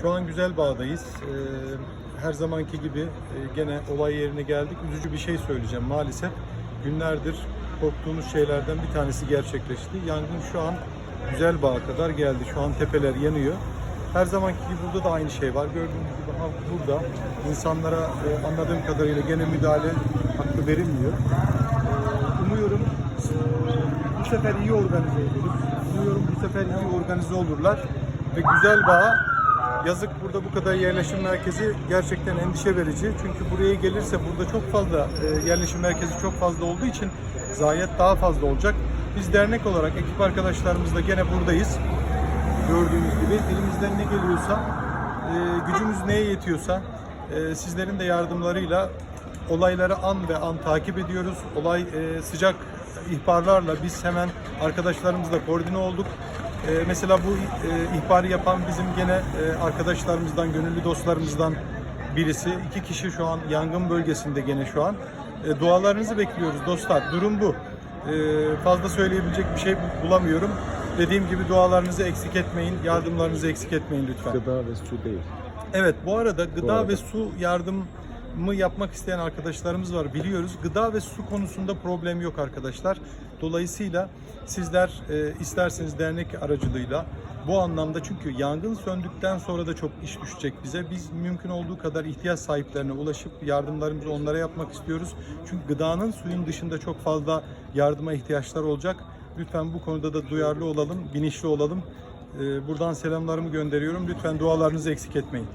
Şu an Güzel Bağ'dayız. Ee, her zamanki gibi e, gene olay yerine geldik. Üzücü bir şey söyleyeceğim maalesef. Günlerdir korktuğumuz şeylerden bir tanesi gerçekleşti. Yangın şu an Güzel Bağ'a kadar geldi. Şu an tepeler yanıyor. Her zamanki gibi burada da aynı şey var. Gördüğünüz gibi halk burada. İnsanlara e, anladığım kadarıyla gene müdahale hakkı verilmiyor. Ee, umuyorum e, bu sefer iyi organize edilir. Umuyorum bu sefer iyi organize olurlar. Ve Güzel Bağ Yazık burada bu kadar yerleşim merkezi gerçekten endişe verici. Çünkü buraya gelirse burada çok fazla e, yerleşim merkezi çok fazla olduğu için zayiat daha fazla olacak. Biz dernek olarak ekip arkadaşlarımızla gene buradayız. Gördüğünüz gibi elimizden ne geliyorsa, e, gücümüz neye yetiyorsa e, sizlerin de yardımlarıyla olayları an ve an takip ediyoruz. Olay sıcak ihbarlarla biz hemen arkadaşlarımızla koordine olduk. E, mesela bu e, ihbarı yapan bizim gene e, arkadaşlarımızdan, gönüllü dostlarımızdan birisi. İki kişi şu an yangın bölgesinde gene şu an. E, dualarınızı bekliyoruz dostlar. Durum bu. E, fazla söyleyebilecek bir şey bu- bulamıyorum. Dediğim gibi dualarınızı eksik etmeyin, yardımlarınızı eksik etmeyin lütfen. Gıda ve su değil. Evet bu arada gıda arada. ve su yardımı yapmak isteyen arkadaşlarımız var biliyoruz. Gıda ve su konusunda problem yok arkadaşlar. Dolayısıyla sizler e, isterseniz dernek aracılığıyla bu anlamda çünkü yangın söndükten sonra da çok iş düşecek bize. Biz mümkün olduğu kadar ihtiyaç sahiplerine ulaşıp yardımlarımızı onlara yapmak istiyoruz. Çünkü gıdanın suyun dışında çok fazla yardıma ihtiyaçlar olacak. Lütfen bu konuda da duyarlı olalım, bilinçli olalım. E, buradan selamlarımı gönderiyorum. Lütfen dualarınızı eksik etmeyin.